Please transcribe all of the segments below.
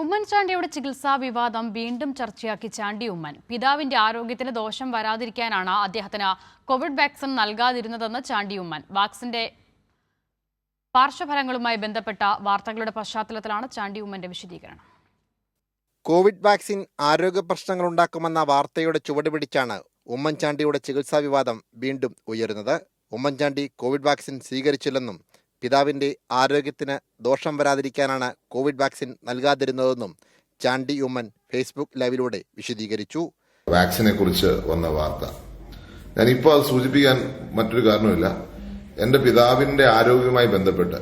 ഉമ്മൻചാണ്ടിയുടെ ചികിത്സാ വിവാദം വീണ്ടും ചർച്ചയാക്കി ചാണ്ടി ഉമ്മൻ. പിതാവിന്റെ ആരോഗ്യത്തിന് ദോഷം വരാതിരിക്കാനാണ് അദ്ദേഹത്തിന് കോവിഡ് വാക്സിൻ നൽകാതിരുന്നതെന്ന് ചാണ്ടി ഉമ്മൻ. വാക്സിന്റെ പാർശ്വഫലങ്ങളുമായി ബന്ധപ്പെട്ട വാർത്തകളുടെ പശ്ചാത്തലത്തിലാണ് ചാണ്ടി ഉമ്മന്റെ വിശദീകരണം. കോവിഡ് വാക്സിൻ ആരോഗ്യ പ്രശ്നങ്ങൾ ഉണ്ടാക്കുമെന്ന വാർത്തയുടെ ചുവട് പിടിച്ചാണ് ഉമ്മൻചാണ്ടിയുടെ ചികിത്സാ വിവാദം വീണ്ടും ഉയരുന്നത്. ഉമ്മൻചാണ്ടി കോവിഡ് വാക്സിൻ സ്വീകരിച്ചില്ലെന്നും പിതാവിന്റെ ആരോഗ്യത്തിന് ദോഷം വരാതിരിക്കാനാണ് കോവിഡ് വാക്സിൻ നൽകാതിരുന്നതെന്നും ചാണ്ടി ഉമ്മൻ ഫേസ്ബുക്ക് ലൈവിലൂടെ വിശദീകരിച്ചു. വാക്സിനെ കുറിച്ച് വന്ന വാർത്ത. ഞാനിപ്പോൾ അത് സൂചിപ്പിക്കാൻ മറ്റൊരു കാരണമില്ല എന്റെ പിതാവിന്റെ ആരോഗ്യവുമായി ബന്ധപ്പെട്ട്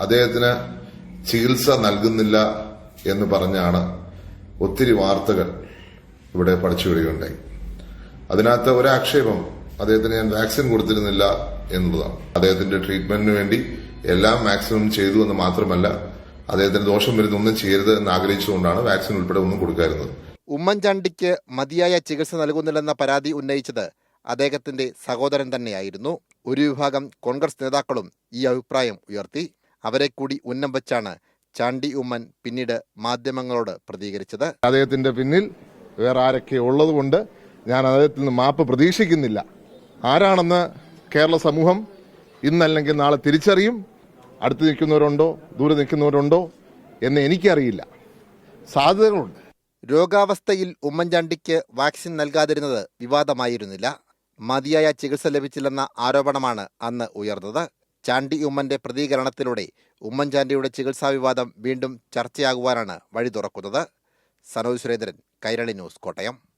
അദ്ദേഹത്തിന് ചികിത്സ നൽകുന്നില്ല എന്ന് പറഞ്ഞാണ് ഒത്തിരി വാർത്തകൾ ഇവിടെ പഠിച്ചു വരികയുണ്ടായി. അതിനകത്ത് ഒരാക്ഷേപം അദ്ദേഹത്തിന് ഞാൻ വാക്സിൻ കൊടുത്തിരുന്നില്ല എന്നുള്ളതാണ് അദ്ദേഹത്തിന്റെ ട്രീറ്റ്മെന്റിന് വേണ്ടി എല്ലാം മാക്സിമം ചെയ്തു എന്ന് മാത്രമല്ല അദ്ദേഹത്തിന് ദോഷം വരുന്ന ഒന്നും ചെയ്യരുത് എന്ന് ആഗ്രഹിച്ചുകൊണ്ടാണ് വാക്സിൻ ഉൾപ്പെടെ ഒന്നും കൊടുക്കാറുന്നത് ഉമ്മൻചാണ്ടിക്ക് മതിയായ ചികിത്സ നൽകുന്നില്ലെന്ന പരാതി ഉന്നയിച്ചത് അദ്ദേഹത്തിന്റെ സഹോദരൻ തന്നെയായിരുന്നു. ഒരു വിഭാഗം കോൺഗ്രസ് നേതാക്കളും ഈ അഭിപ്രായം ഉയർത്തി. അവരെ കൂടി ഉന്നം വെച്ചാണ് ചാണ്ടി ഉമ്മൻ പിന്നീട് മാധ്യമങ്ങളോട് പ്രതികരിച്ചത്. അദ്ദേഹത്തിന്റെ പിന്നിൽ വേറെ ആരൊക്കെ ഉള്ളതുകൊണ്ട് ഞാൻ അദ്ദേഹത്തിൽ നിന്ന് മാപ്പ് പ്രതീക്ഷിക്കുന്നില്ല. ആരാണെന്ന് കേരള സമൂഹം ഇന്നല്ലെങ്കിൽ നാളെ തിരിച്ചറിയും. അടുത്ത് നിൽക്കുന്നവരുണ്ടോ? ദൂരെ നിൽക്കുന്നവരുണ്ടോ? എന്ന് എനിക്കറിയില്ല. സാധ്യതകളുണ്ട്. രോഗാവസ്ഥയിൽ ഉമ്മൻചാണ്ടിക്ക് വാക്സിൻ നൽകാതിരുന്നത് വിവാദമായിരുന്നില്ല. മതിയായ ചികിത്സ ലഭിച്ചില്ലെന്ന ആരോപണമാണ് അന്ന് ഉയർന്നത്. ചാണ്ടി ഉമ്മന്റെ പ്രതികരണത്തിലൂടെ ഉമ്മൻചാണ്ടിയുടെ ചികിത്സാ വിവാദം വീണ്ടും ചർച്ചയാകുവാനാണ് വഴി തുറക്കുന്നത്. സനോജ് സുരേന്ദ്രൻ കൈരളി ന്യൂസ് കോട്ടയം.